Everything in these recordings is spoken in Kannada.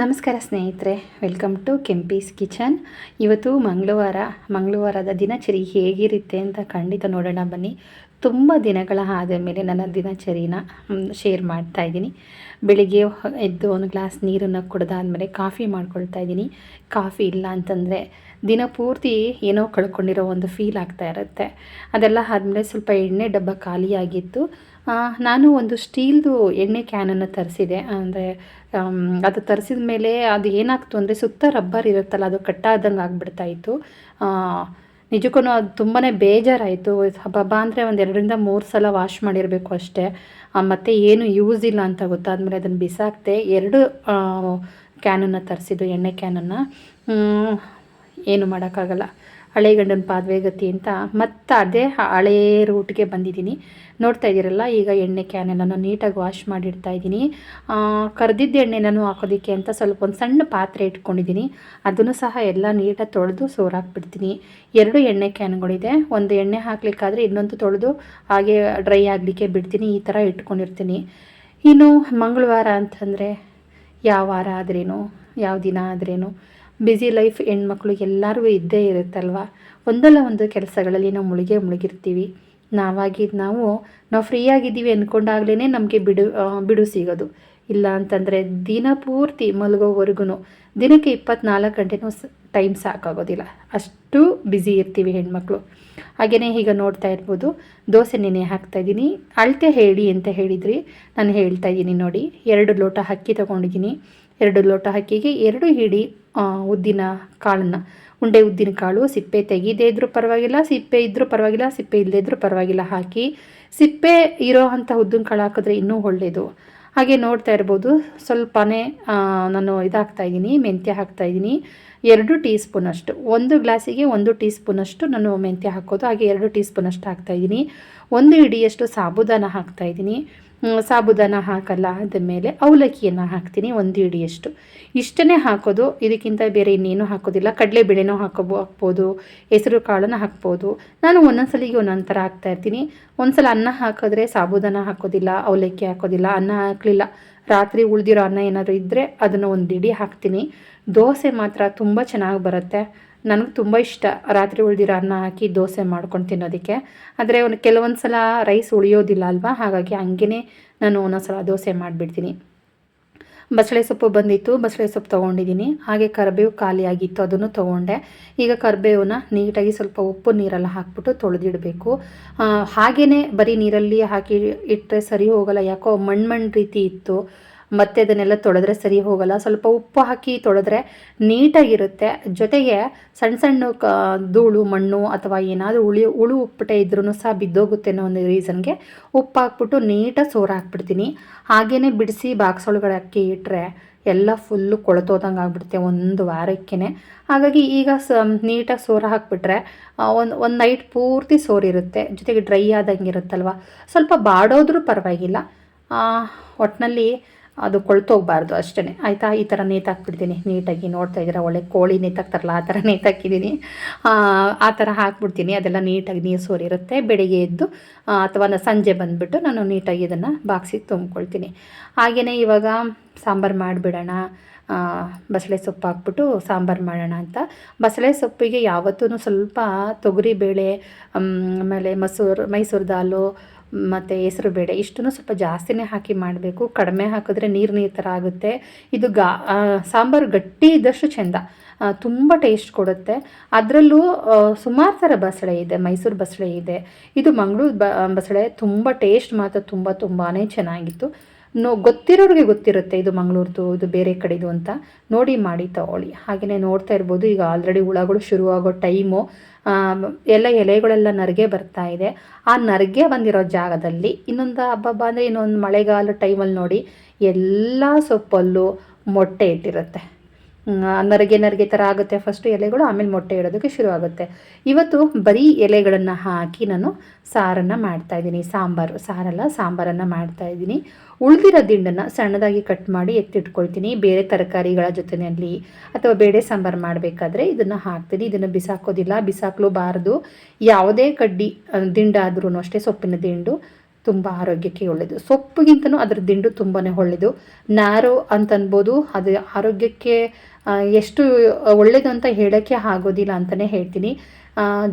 ನಮಸ್ಕಾರ ಸ್ನೇಹಿತರೆ ವೆಲ್ಕಮ್ ಟು ಕೆಂಪೀಸ್ ಕಿಚನ್ ಇವತ್ತು ಮಂಗಳವಾರ, ಮಂಗಳವಾರದ ದಿನಚರಿ ಹೇಗಿರುತ್ತೆ ಅಂತ ಖಂಡಿತ ನೋಡೋಣ ಬನ್ನಿ. ತುಂಬ ದಿನಗಳ ಆದ ಮೇಲೆ ನನ್ನ ದಿನಚರಿನ ಶೇರ್ ಮಾಡ್ತಾ ಇದ್ದೀನಿ. ಬೆಳಿಗ್ಗೆ ಎದ್ದು ಒಂದು ಗ್ಲಾಸ್ ನೀರನ್ನು ಕುಡ್ದಾದ್ಮೇಲೆ ಕಾಫಿ ಮಾಡ್ಕೊಳ್ತಾ ಇದ್ದೀನಿ. ಕಾಫಿ ಇಲ್ಲ ಅಂತಂದರೆ ದಿನ ಪೂರ್ತಿ ಏನೋ ಕಳ್ಕೊಂಡಿರೋ ಒಂದು ಫೀಲ್ ಆಗ್ತಾ ಇರುತ್ತೆ. ಅದೆಲ್ಲ ಆದಮೇಲೆ ಸ್ವಲ್ಪ ಎಣ್ಣೆ ಡಬ್ಬ ಖಾಲಿಯಾಗಿತ್ತು. ನಾನು ಒಂದು ಸ್ಟೀಲ್ದು ಎಣ್ಣೆ ಕ್ಯಾನನ್ನು ತರಿಸಿದೆ. ಅಂದರೆ ಅದು ತರಿಸಿದ ಮೇಲೆ ಅದು ಏನಾಗ್ತು ಅಂದರೆ ಸುತ್ತ ರಬ್ಬರ್ ಇರುತ್ತಲ್ಲ, ಅದು ಕಟ್ಟಾದಂಗೆ ಆಗ್ಬಿಡ್ತಾ ಇತ್ತು. ನಿಜಕ್ಕೂ ಅದು ತುಂಬಾ ಬೇಜಾರಾಯಿತು. ಹಬ್ಬ ಅಂದರೆ ಒಂದು ಎರಡರಿಂದ ಮೂರು ಸಲ ವಾಶ್ ಮಾಡಿರಬೇಕು ಅಷ್ಟೇ. ಮತ್ತೆ ಏನು ಯೂಸ್ ಇಲ್ಲ ಅಂತ ಗೊತ್ತಾದಮೇಲೆ ಅದನ್ನು ಬಿಸಾಕ್ತೆ ಎರಡು ಕ್ಯಾನನ್ನು ತರಿಸಿದ್ದು, ಎಣ್ಣೆ ಕ್ಯಾನನ್ನು. ಏನು ಮಾಡೋಕ್ಕಾಗಲ್ಲ. ಹಳೆ ಗಂಡನ ಪಾದವೆ ಗತಿ ಅಂತ ಮತ್ತೆ ಅದೇ ಹಳೇ ರೂಟ್ಗೆ ಬಂದಿದ್ದೀನಿ. ನೋಡ್ತಾ ಇದ್ದೀರಲ್ಲ, ಈಗ ಎಣ್ಣೆ ಕ್ಯಾನೆಲ್ಲನ್ನು ನೀಟಾಗಿ ವಾಶ್ ಮಾಡಿಡ್ತಾ ಇದ್ದೀನಿ. ಕರೆದಿದ್ದ ಎಣ್ಣೆನೂ ಹಾಕೋದಕ್ಕೆ ಅಂತ ಸ್ವಲ್ಪ ಒಂದು ಸಣ್ಣ ಪಾತ್ರೆ ಇಟ್ಕೊಂಡಿದ್ದೀನಿ. ಅದನ್ನು ಸಹ ಎಲ್ಲ ನೀಟಾಗಿ ತೊಳೆದು ಸೋರಾಕ್ಬಿಡ್ತೀನಿ. ಎರಡು ಎಣ್ಣೆ ಕ್ಯಾನ್ಗಳಿದೆ ಒಂದು ಎಣ್ಣೆ ಹಾಕ್ಲಿಕ್ಕಾದರೆ ಇನ್ನೊಂದು ತೊಳೆದು ಹಾಗೆ ಡ್ರೈ ಆಗಲಿಕ್ಕೆ ಬಿಡ್ತೀನಿ. ಈ ಥರ ಇಟ್ಕೊಂಡಿರ್ತೀನಿ. ಇನ್ನು ಮಂಗಳವಾರ ಅಂತಂದರೆ ಯಾವ ವಾರ ಆದ್ರೇನು? ಯಾವ ದಿನ ಆದ್ರೇನು? ಬ್ಯುಸಿ ಲೈಫ್ ಹೆಣ್ಮಕ್ಳು ಎಲ್ಲರೂ ಇದ್ದೇ ಇರುತ್ತಲ್ವ? ಒಂದಲ್ಲ ಒಂದು ಕೆಲಸಗಳಲ್ಲಿ ನಾವು ಮುಳುಗೇ ಮುಳುಗಿರ್ತೀವಿ. ನಾವಾಗಿ ನಾವು ನಾವು ಫ್ರೀ ಆಗಿದ್ದೀವಿ ಅಂದ್ಕೊಂಡಾಗ್ಲೇ ನಮಗೆ ಬಿಡು ಬಿಡು ಸಿಗೋದು. ಇಲ್ಲ ಅಂತಂದರೆ ದಿನ ಪೂರ್ತಿ ಮಲಗೋವರೆಗೂ ದಿನಕ್ಕೆ ಇಪ್ಪತ್ನಾಲ್ಕು ಗಂಟೆನೂ ಟೈಮ್ ಸಾಕಾಗೋದಿಲ್ಲ. ಅಷ್ಟು ಬ್ಯುಸಿ ಇರ್ತೀವಿ ಹೆಣ್ಮಕ್ಳು. ಹಾಗೆಯೇ ಈಗ ನೋಡ್ತಾ ಇರ್ಬೋದು, ದೋಸೆ ನೆನೆ ಹಾಕ್ತಾಯಿದ್ದೀನಿ ಅಳತೆ ಹೇಳಿ ಅಂತ ಹೇಳಿದ್ರಿ. ನಾನು ಹೇಳ್ತಾ ಇದ್ದೀನಿ ನೋಡಿ, ಎರಡು ಲೋಟ ಅಕ್ಕಿ ತೊಗೊಂಡಿದ್ದೀನಿ. ಎರಡು ಲೋಟ ಅಕ್ಕಿಗೆ ಎರಡು ಹಿಡಿ ಉದ್ದಿನ ಕಾಳನ್ನು. ಉಂಡೆ ಉದ್ದಿನ ಕಾಳು ಸಿಪ್ಪೆ ತೆಗೀದೇ ಇದ್ದರೂ ಪರವಾಗಿಲ್ಲ ಸಿಪ್ಪೆ ಇದ್ದರೂ ಪರವಾಗಿಲ್ಲ ಸಿಪ್ಪೆ ಇಲ್ಲದೇ ಇದ್ದರೂ ಪರವಾಗಿಲ್ಲ ಹಾಕಿ ಸಿಪ್ಪೆ ಇರೋ ಅಂಥ ಉದ್ದಿನ ಕಾಳು ಹಾಕಿದ್ರೆ ಇನ್ನೂ ಒಳ್ಳೆಯದು ಹಾಗೆ ನೋಡ್ತಾ ಇರ್ಬೋದು ಸ್ವಲ್ಪನೇ ನಾನು ಇದಾಗ್ತಾ ಇದ್ದೀನಿ ಮೆಂತ್ಯ ಹಾಕ್ತಾ ಇದ್ದೀನಿ. ಎರಡು ಟೀ ಸ್ಪೂನಷ್ಟು ಒಂದು ಗ್ಲಾಸಿಗೆ ಒಂದು ಟೀ ಸ್ಪೂನಷ್ಟು ನಾನು ಮೆಂತ್ಯ ಹಾಕೋದು ಹಾಗೆ ಎರಡು ಟೀ ಸ್ಪೂನಷ್ಟು ಹಾಕ್ತಾ ಇದ್ದೀನಿ. ಒಂದು ಇಡಿಯಷ್ಟು ಸಾಬುದಾನ ಹಾಕ್ತಾ ಇದ್ದೀನಿ. ಹ್ಮ್, ಸಾಬುದಾನ ಹಾಕಲ್ಲ ಮೇಲೆ ಅವಲಕ್ಕಿಯನ್ನು ಹಾಕ್ತೀನಿ ಒಂದು ಹಿಡಿಯಷ್ಟು ಇಷ್ಟನ್ನೇ ಹಾಕೋದು, ಇದಕ್ಕಿಂತ ಬೇರೆ ಇನ್ನೇನು ಹಾಕೋದಿಲ್ಲ. ಕಡಲೆಬೇಳೆನೂ ಹಾಕೋಬೋ ಹಾಕ್ಬೋದು, ಹೆಸರು ಕಾಳನ್ನು ಹಾಕ್ಬೋದು. ನಾನು ಒಂದೊಂದ್ಸಲಿಗೆ ಒಂದೊಂದು ಥರ ಹಾಕ್ತಾ ಇರ್ತೀನಿ. ಒಂದ್ಸಲ ಅನ್ನ ಹಾಕಿದ್ರೆ ಸಾಬುದಾನ ಹಾಕೋದಿಲ್ಲ, ಅವಲಕ್ಕಿ ಹಾಕೋದಿಲ್ಲ, ಅನ್ನ ಹಾಕಲಿಲ್ಲ. ರಾತ್ರಿ ಉಳಿದಿರೋ ಅನ್ನ ಏನಾದರೂ ಇದ್ದರೆ ಅದನ್ನು ಒಂದು ಇಡಿ ಹಾಕ್ತೀನಿ. ದೋಸೆ ಮಾತ್ರ ತುಂಬ ಚೆನ್ನಾಗಿ ಬರುತ್ತೆ. ನನಗೆ ತುಂಬ ಇಷ್ಟ. ರಾತ್ರಿ ಉಳಿದಿರೋ ಅನ್ನ ಹಾಕಿ ದೋಸೆ ಮಾಡ್ಕೊಂಡು ತಿನ್ನೋದಕ್ಕೆ. ಆದರೆ ಒಂದು ಕೆಲವೊಂದು ಸಲ ರೈಸ್ ಉಳಿಯೋದಿಲ್ಲ ಅಲ್ವಾ? ಹಾಗಾಗಿ ಹಂಗೇ ನಾನು ಒಂದೊಂದು ಸಲ ದೋಸೆ ಮಾಡಿಬಿಡ್ತೀನಿ. ಬಸಳೆ ಸೊಪ್ಪು ಬಂದಿತ್ತು. ಬಸಳೆ ಸೊಪ್ಪು ತೊಗೊಂಡಿದ್ದೀನಿ ಹಾಗೆ ಕರಿಬೇವು ಖಾಲಿಯಾಗಿತ್ತು ಅದನ್ನು ತೊಗೊಂಡೆ. ಈಗ ಕರಿಬೇವನ್ನ ನೀಟಾಗಿ ಸ್ವಲ್ಪ ಉಪ್ಪು ನೀರೆಲ್ಲ ಹಾಕ್ಬಿಟ್ಟು ತೊಳೆದಿಡಬೇಕು. ಹಾಗೆಯೇ ಬರೀ ನೀರಲ್ಲಿ ಹಾಕಿ ಇಟ್ಟರೆ ಸರಿ ಹೋಗಲ್ಲ. ಯಾಕೋ ಮಣ್ಣು ಮಣ್ಣು ರೀತಿ ಇತ್ತು. ಮತ್ತೆ ಅದನ್ನೆಲ್ಲ ತೊಳೆದ್ರೆ ಸರಿ ಹೋಗಲ್ಲ. ಸ್ವಲ್ಪ ಉಪ್ಪು ಹಾಕಿ ತೊಳೆದ್ರೆ ನೀಟಾಗಿರುತ್ತೆ. ಜೊತೆಗೆ ಸಣ್ಣ ಸಣ್ಣ ಕ, ಧೂಳು, ಮಣ್ಣು ಅಥವಾ ಏನಾದರೂ ಉಳಿ ಉಳು ಉಪ್ಪಟೆ ಇದ್ರೂ ಸಹ ಬಿದ್ದೋಗುತ್ತೆ ಅನ್ನೋ ಒಂದು ರೀಸನ್ಗೆ ಉಪ್ಪು ಹಾಕ್ಬಿಟ್ಟು ನೀಟಾಗಿ ಸೋರು ಹಾಕ್ಬಿಡ್ತೀನಿ. ಹಾಗೇ ಬಿಡಿಸಿ ಬಾಕ್ಸ್ ಒಳಗಡೆ ಅಕ್ಕಿ ಇಟ್ಟರೆ ಎಲ್ಲ ಫುಲ್ಲು ಕೊಳತೋದಂಗೆ ಆಗ್ಬಿಡುತ್ತೆ ಒಂದು ವಾರಕ್ಕೇ ಹಾಗಾಗಿ ಈಗ ಸ, ನೀಟಾಗಿ ಸೋರು ಹಾಕ್ಬಿಟ್ರೆ ಒಂದು ಒಂದು ನೈಟ್ ಪೂರ್ತಿ ಸೋರಿರುತ್ತೆ ಜೊತೆಗೆ ಡ್ರೈ ಆದಂಗೆ ಇರುತ್ತಲ್ವ? ಸ್ವಲ್ಪ ಬಾಡೋದ್ರೂ ಪರವಾಗಿಲ್ಲ. ಒಟ್ಟಿನಲ್ಲಿ ಅದು ಕೊಳ್ತೋಗ್ಬಾರ್ದು ಅಷ್ಟೇ ಆಯಿತಾ? ಈ ಥರ ನೇತಾಕ್ಬಿಡ್ತೀನಿ. ನೀಟಾಗಿ ನೋಡ್ತಾ ಇದ್ದೀರಾ? ಒಳ್ಳೆ ಕೋಳಿ ನೇತಾಕ್ತಾರಲ್ಲ, ಆ ಥರ ನೇತಾಕಿದ್ದೀನಿ. ಆ ಥರ ಹಾಕ್ಬಿಡ್ತೀನಿ. ಅದೆಲ್ಲ ನೀಟಾಗಿ ನೀರು ಸೋರಿರುತ್ತೆ ಬೆಳಿಗ್ಗೆ ಎದ್ದು ಅಥವಾ ಸಂಜೆ ಬಂದುಬಿಟ್ಟು ನಾನು ನೀಟಾಗಿ ಇದನ್ನು ಬಾಕ್ಸಿಗೆ ತುಂಬ್ಕೊಳ್ತೀನಿ. ಹಾಗೆಯೇ ಇವಾಗ ಸಾಂಬಾರು ಮಾಡಿಬಿಡೋಣ. ಬಸಳೆ ಸೊಪ್ಪು ಹಾಕ್ಬಿಟ್ಟು ಸಾಂಬಾರು ಮಾಡೋಣ ಅಂತ. ಬಸಳೆ ಸೊಪ್ಪಿಗೆ ಯಾವತ್ತೂ ಸ್ವಲ್ಪ ತೊಗರಿಬೇಳೆ ಆಮೇಲೆ ಮಸೂರು, ಮೈಸೂರು ದಾಲು ಮತ್ತು ಹೆಸರು ಬೇಳೆ ಇಷ್ಟನ್ನು ಸ್ವಲ್ಪ ಜಾಸ್ತಿನೇ ಹಾಕಿ ಮಾಡಬೇಕು. ಕಡಿಮೆ ಹಾಕಿದ್ರೆ ನೀರು ನೀರು ಥರ ಆಗುತ್ತೆ. ಇದು ಗಾ ಸಾಂಬಾರು ಗಟ್ಟಿ ಇದ್ದಷ್ಟು ಚೆಂದ. ತುಂಬ ಟೇಸ್ಟ್ ಕೊಡುತ್ತೆ. ಅದರಲ್ಲೂ ಸುಮಾರು ಥರ ಬಸಳೆ ಇದೆ. ಮೈಸೂರು ಬಸಳೆ ಇದೆ. ಇದು ಮಂಗಳೂರು ಬಸಳೆ ತುಂಬ ಟೇಸ್ಟ್ ಮಾತ್ರ ತುಂಬ ತುಂಬಾ ಚೆನ್ನಾಗಿತ್ತು. ನೋ, ಗೊತ್ತಿರೋರಿಗೆ ಗೊತ್ತಿರುತ್ತೆ ಇದು ಮಂಗಳೂರ್ದು, ಇದು ಬೇರೆ ಕಡೆದು ಅಂತ. ನೋಡಿ ಮಾಡಿ ತಗೊಳ್ಳಿ. ಹಾಗೆಯೇ ನೋಡ್ತಾ ಇರ್ಬೋದು. ಈಗ ಆಲ್ರೆಡಿ ಹುಳಗಳು ಶುರುವಾಗೋ ಟೈಮು. ಎಲ್ಲ ಎಲೆಗಳೆಲ್ಲ ನರಿಗೆ ಬರ್ತಾ ಇದೆ. ಆ ನರಿಗೆ ಬಂದಿರೋ ಜಾಗದಲ್ಲಿ ಇನ್ನೊಂದು ಹಬ್ಬ ಅಂದರೆ ಇನ್ನೊಂದು ಮಳೆಗಾಲ ಟೈಮಲ್ಲಿ ನೋಡಿ ಎಲ್ಲ ಸೊಪ್ಪಲ್ಲೂ ಮೊಟ್ಟೆ ಇಟ್ಟಿರುತ್ತೆ. ನರಿಗೆ ನರಗೆ ಥರ ಆಗುತ್ತೆ ಫಸ್ಟು ಎಲೆಗಳು, ಆಮೇಲೆ ಮೊಟ್ಟೆ ಇಡೋದಕ್ಕೆ ಶುರು ಆಗುತ್ತೆ ಇವತ್ತು ಬರೀ ಎಲೆಗಳನ್ನು ಹಾಕಿ ನಾನು ಸಾರನ್ನು ಮಾಡ್ತಾ ಇದ್ದೀನಿ. ಸಾಂಬಾರು, ಸಾರಲ್ಲ, ಸಾಂಬಾರನ್ನು ಮಾಡ್ತಾ ಇದ್ದೀನಿ. ಉಳಿದಿರೋ ದಿಂಡನ್ನು ಸಣ್ಣದಾಗಿ ಕಟ್ ಮಾಡಿ ಎತ್ತಿಟ್ಕೊಳ್ತೀನಿ. ಬೇರೆ ತರಕಾರಿಗಳ ಜೊತೆಯಲ್ಲಿ ಅಥವಾ ಬೇಳೆ ಸಾಂಬಾರು ಮಾಡಬೇಕಾದ್ರೆ ಇದನ್ನು ಹಾಕ್ತೀನಿ. ಇದನ್ನು ಬಿಸಾಕೋದಿಲ್ಲ, ಬಿಸಾಕಲೂಬಾರ್ದು. ಯಾವುದೇ ಕಡ್ಡಿ ದಿಂಡಾದ್ರೂ ಅಷ್ಟೇ ಸೊಪ್ಪಿನ ದಿಂಡು ತುಂಬ ಆರೋಗ್ಯಕ್ಕೆ ಒಳ್ಳೆಯದು ಸೊಪ್ಪಿಗಿಂತನೂ ಅದರ ದಿಂಡು ತುಂಬಾ ಒಳ್ಳೆಯದು ನಾರು ಅಂತನ್ಬೋದು, ಅದು ಆರೋಗ್ಯಕ್ಕೆ ಎಷ್ಟು ಒಳ್ಳೆಯದು ಅಂತ ಹೇಳೋಕ್ಕೆ ಆಗೋದಿಲ್ಲ ಅಂತಲೇ ಹೇಳ್ತೀನಿ.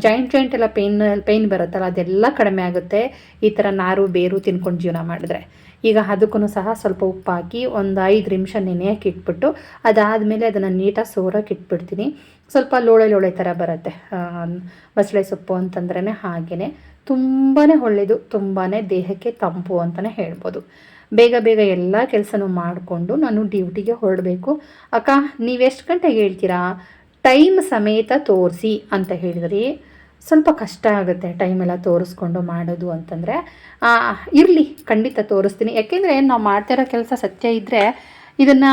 ಜಾಯಿಂಟ್ ಜಾಯಿಂಟ್ ಎಲ್ಲ ಪೇನ್ ಪೇಯ್ನ್ ಬರುತ್ತಲ್ಲ, ಅದೆಲ್ಲ ಕಡಿಮೆ ಆಗುತ್ತೆ. ಈ ಥರ ನಾರು, ಬೇರು ತಿನ್ಕೊಂಡು ಜೀವನ ಮಾಡಿದ್ರೆ. ಈಗ ಅದಕ್ಕೂ ಸಹ ಸ್ವಲ್ಪ ಉಪ್ಪು ಹಾಕಿ ಒಂದು ಐದು ನಿಮಿಷ ನೆನೆಯಕ್ಕೆ ಇಟ್ಬಿಟ್ಟು, ಅದಾದಮೇಲೆ ಅದನ್ನು ನೀಟಾಗಿ ಸೋರಕ್ಕೆ ಇಟ್ಬಿಡ್ತೀನಿ. ಸ್ವಲ್ಪ ಲೋಳೆ ಲೋಳೆ ಥರ ಬರುತ್ತೆ ಬಸಳೆ ಸೊಪ್ಪು ಅಂತಂದ್ರೇ ಹಾಗೆಯೇ ತುಂಬಾ ಒಳ್ಳೆಯದು ತುಂಬಾ ದೇಹಕ್ಕೆ ತಂಪು ಅಂತಲೇ ಹೇಳ್ಬೋದು. ಬೇಗ ಬೇಗ ಎಲ್ಲ ಕೆಲಸನೂ ಮಾಡಿಕೊಂಡು ನಾನು ಡ್ಯೂಟಿಗೆ ಹೊರಡಬೇಕು. ಅಕ್ಕ, ನೀವೆಷ್ಟು ಗಂಟೆಗೆ ಹೇಳ್ತೀರಾ? ಟೈಮ್ ಸಮೇತ ತೋರಿಸಿ ಅಂತ ಹೇಳಿದ್ರಿ. ಸ್ವಲ್ಪ ಕಷ್ಟ ಆಗುತ್ತೆ ಟೈಮೆಲ್ಲ ತೋರಿಸ್ಕೊಂಡು ಮಾಡೋದು ಅಂತಂದರೆ. ಇರಲಿ, ಖಂಡಿತ ತೋರಿಸ್ತೀನಿ. ಯಾಕೆಂದರೆ ನಾವು ಮಾಡ್ತಿರೋ ಕೆಲಸ ಸತ್ಯ ಇದ್ದರೆ ಇದನ್ನು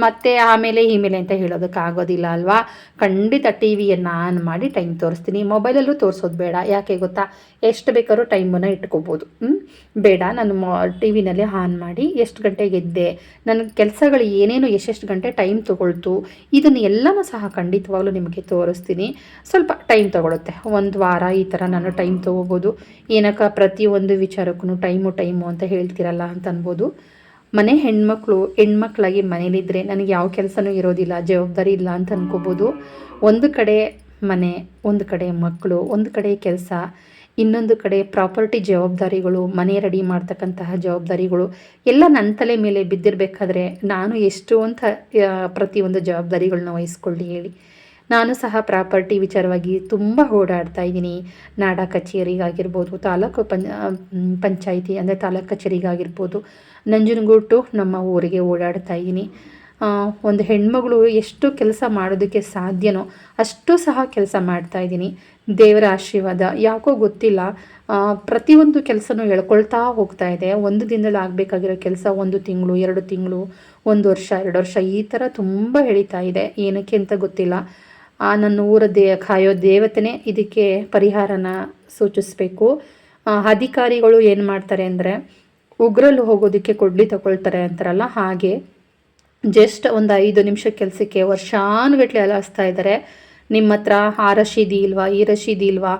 ಮತ್ತೆ ಆಮೇಲೆ ಇಮೇಲೆ ಅಂತ ಹೇಳೋದಕ್ಕಾಗೋದಿಲ್ಲ ಅಲ್ವಾ? ಖಂಡಿತ ಟಿ ವಿಯನ್ನು ಆನ್ ಮಾಡಿ ಟೈಮ್ ತೋರಿಸ್ತೀನಿ. ಮೊಬೈಲಲ್ಲೂ ತೋರಿಸೋದು ಬೇಡ. ಯಾಕೆ ಗೊತ್ತಾ? ಎಷ್ಟು ಬೇಕಾದ್ರೂ ಟೈಮನ್ನು ಇಟ್ಕೋಬೋದು. ಬೇಡ. ನಾನು ಮೊ, ಟಿ ವಿನಲ್ಲಿ ಆನ್ ಮಾಡಿ ಎಷ್ಟು ಗಂಟೆಗೆ ಎದ್ದೆ? ನನ್ನ ಕೆಲಸಗಳು ಏನೇನು ಎಷ್ಟೆಷ್ಟು ಗಂಟೆ ಟೈಮ್ ತೊಗೊಳ್ತು? ಇದನ್ನು ಎಲ್ಲನೂ ಸಹ ಖಂಡಿತವಾಗ್ಲೂ ನಿಮಗೆ ತೋರಿಸ್ತೀನಿ. ಸ್ವಲ್ಪ ಟೈಮ್ ತೊಗೊಳುತ್ತೆ. ಒಂದು ವಾರ ಈ ಥರ ನಾನು ಟೈಮ್ ತೊಗೋಬೋದು. ಏನಕ್ಕ ಪ್ರತಿಯೊಂದು ವಿಚಾರಕ್ಕೂ ಟೈಮು ಟೈಮು ಅಂತ ಹೇಳ್ತಿರಲ್ಲ ಅಂತ ಅನ್ಬೋದು. ಮನೆ ಹೆಣ್ಮಕ್ಳು, ಹೆಣ್ಮಕ್ಳಾಗಿ ಮನೇಲಿದ್ದರೆ ನನಗೆ ಯಾವ ಕೆಲಸನೂ ಇರೋದಿಲ್ಲ, ಜವಾಬ್ದಾರಿ ಇಲ್ಲ ಅಂತ ಅನ್ಕೋಬೋದು. ಒಂದು ಕಡೆ ಮನೆ, ಒಂದು ಕಡೆ ಮಕ್ಕಳು ಒಂದು ಕಡೆ ಕೆಲಸ, ಇನ್ನೊಂದು ಕಡೆ ಪ್ರಾಪರ್ಟಿ ಜವಾಬ್ದಾರಿಗಳು, ಮನೆ ರೆಡಿ ಮಾಡ್ತಕ್ಕಂತಹ ಜವಾಬ್ದಾರಿಗಳು, ಎಲ್ಲ ನನ್ನ ತಲೆ ಮೇಲೆ ಬಿದ್ದಿರಬೇಕಾದ್ರೆ ನಾನು ಎಷ್ಟು ಅಂತ ಪ್ರತಿಯೊಂದು ಜವಾಬ್ದಾರಿಗಳನ್ನ ವಹಿಸ್ಕೊಳ್ಳಿ ಹೇಳಿ. ನಾನು ಸಹ ಪ್ರಾಪರ್ಟಿ ವಿಚಾರವಾಗಿ ತುಂಬ ಓಡಾಡ್ತಾ ಇದ್ದೀನಿ. ನಾಡ ಕಚೇರಿಗಾಗಿರ್ಬೋದು, ತಾಲೂಕು ಪಂ ಪಂಚಾಯಿತಿ ಅಂದರೆ ತಾಲೂಕು ಕಚೇರಿಗಾಗಿರ್ಬೋದು ನಂಜನಗೂಟು ನಮ್ಮ ಊರಿಗೆ ಓಡಾಡ್ತಾ ಇದ್ದೀನಿ. ಒಂದು ಹೆಣ್ಮಗಳು ಎಷ್ಟು ಕೆಲಸ ಮಾಡೋದಕ್ಕೆ ಸಾಧ್ಯನೋ ಅಷ್ಟು ಸಹ ಕೆಲಸ ಮಾಡ್ತಾ ಇದ್ದೀನಿ. ದೇವರ ಆಶೀರ್ವಾದ, ಯಾಕೋ ಗೊತ್ತಿಲ್ಲ. ಪ್ರತಿಯೊಂದು ಕೆಲಸನೂ ಎಳ್ಕೊಳ್ತಾ ಹೋಗ್ತಾ ಇದೆ. ಒಂದು ದಿನದಲ್ಲಿ ಆಗಬೇಕಾಗಿರೋ ಕೆಲಸ ಒಂದು ತಿಂಗಳು, ಎರಡು ತಿಂಗಳು, ಒಂದು ವರ್ಷ, ಎರಡು ವರ್ಷ, ಈ ಥರ ತುಂಬ ಹೇಳಿತಾ ಇದೆ. ಏನಕ್ಕೆ ಅಂತ ಗೊತ್ತಿಲ್ಲ. ಆ, ನನ್ನ ಊರ ದೇ, ಕಾಯೋ ದೇವತೆನೇ ಇದಕ್ಕೆ ಪರಿಹಾರನ ಸೂಚಿಸಬೇಕು. ಅಧಿಕಾರಿಗಳು ಏನು ಮಾಡ್ತಾರೆ ಅಂದರೆ ಉಗ್ರಲ್ಲಿ ಹೋಗೋದಕ್ಕೆ ಕೊಡ್ಲಿ ತಗೊಳ್ತಾರೆ ಅಂತಾರಲ್ಲ, ಹಾಗೆ ಜಸ್ಟ್ ಒಂದು ಐದು ನಿಮಿಷ ಕೆಲಸಕ್ಕೆ ವರ್ಷಾನುಗಟ್ಲೆ ಅಲಾಯಿಸ್ತಾ ಇದ್ದಾರೆ ನಿಮ್ಮ ಹತ್ರ ಆ ರಶೀದಿ ಇಲ್ವಾ, ಈ ರಶೀದಿ ಇಲ್ವಾ,